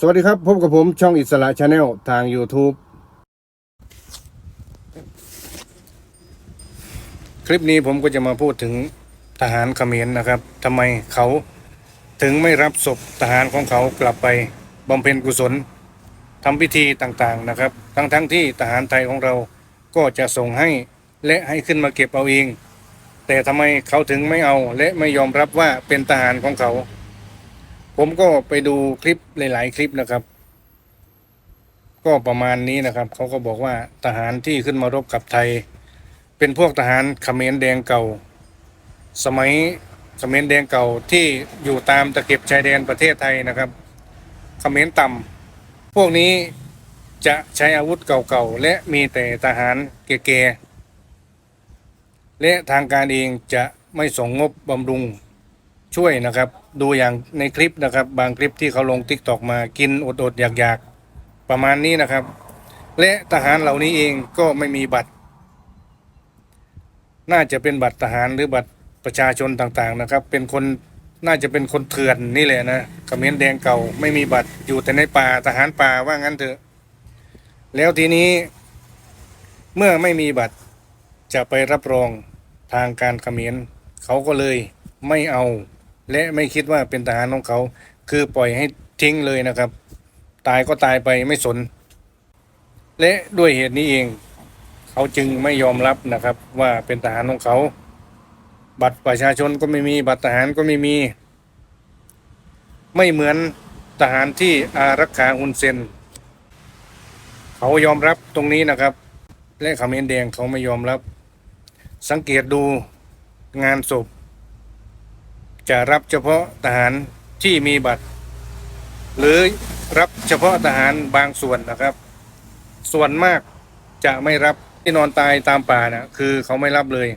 สวัสดีครับ พบกับผมช่องอิสระชาแนลทาง YouTube คลิปนี้ผมก็จะมาพูดถึงทหารเขมรนนะครับทำไมเขาถึงไม่รับศพทหารของเขากลับไปบำเพ็ญกุศลทำพิธีต่างๆนะครับ ทั้งๆทที่ทหารไทยของเราก็จะส่งให้และให้ขึ้นมาเก็บเอาเอง แต่ทำไมเขาถึงไม่เอาและไม่ยอมรับว่าเป็นทหารของเขา ผมก็ไปดูคลิปหลาย ๆ คลิปนะครับ ก็ประมาณนี้นะครับ เขาก็บอกว่าทหารที่ขึ้นมารบกับไทย เป็นพวกทหารเขมรแดงเก่า สมัยเขมรแดงเก่าที่อยู่ตามตะเข็บชายแดนประเทศไทยนะครับเขมรต่ำพวกนี้จะใช้อาวุธเก่าๆและมีแต่ทหารเก่ๆและทางการเองจะไม่ส่งงบบำรุง ช่วยนะครับ ดูอย่างในคลิปนะครับ บางคลิปที่เขาลงทิกตอกมากินอดๆอยากๆ ประมาณนี้นะครับ และทหารเหล่านี้เองก็ไม่มีบัตร น่าจะเป็นบัตรทหารหรือบัตรประชาชนต่างๆนะครับ เป็นคนน่าจะเป็นคนเถื่อนนี่แหละนะเขมรแดงเก่าไม่มีบัตรอยู่แต่ในป่าทหารป่าว่างั้นเถอะ แล้วทีนี้ เมื่อไม่มีบัตรจะไปรับรองทางการเขมรเขาก็เลยไม่เอา และไม่คิดว่าเป็นทหารของเขา คือปล่อยให้ทิ้งเลยนะครับ ตายก็ตายไปไม่สน และด้วยเหตุนี้เอง เขาจึงไม่ยอมรับนะครับ ว่าเป็นทหารของเขา บัตรประชาชนก็ไม่มี บัตรทหารก็ไม่มี ไม่เหมือนทหารที่อารักขาฮุนเซนเขายอมรับตรงนี้นะครับ และขมรแดงเขาไม่ยอมรับ สังเกตดูงานศพ จะรับเฉพาะทหารที่มีบัตร หรือรับเฉพาะทหารบางส่วนนะครับ ส่วนมากจะไม่รับที่นอนตายตามป่านะคือเขาไม่รับเลย